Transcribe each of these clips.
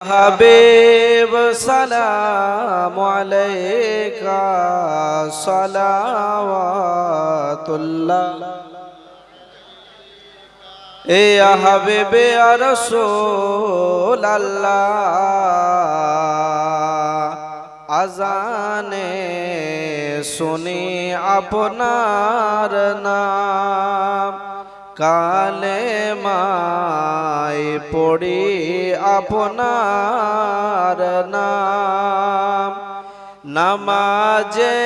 হাবিব সালাম আলাইকা সালাওয়াতুল্লাহ। এ হাবিবে রসুল আল্লাহ আজানে শুনি আপনার নাম কালে মাই পড়ি আপনার নাম। নামাজে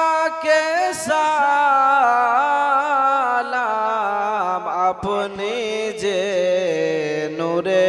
আপনাকে সালাম আপনি যে নূরে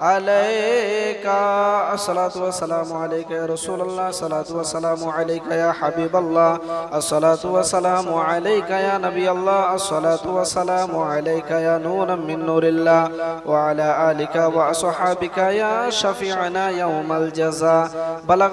عليك. الصلاة والسلام عليك يا رسول الله. الصلاة والسلام عليك يا حبيب الله. الصلاة والسلام عليك يا نبي الله. الصلاة والسلام عليك يا نورا من نور الله. وعلى آلك وأصحابك يا شفيعنا يوم الجزاء. بلغ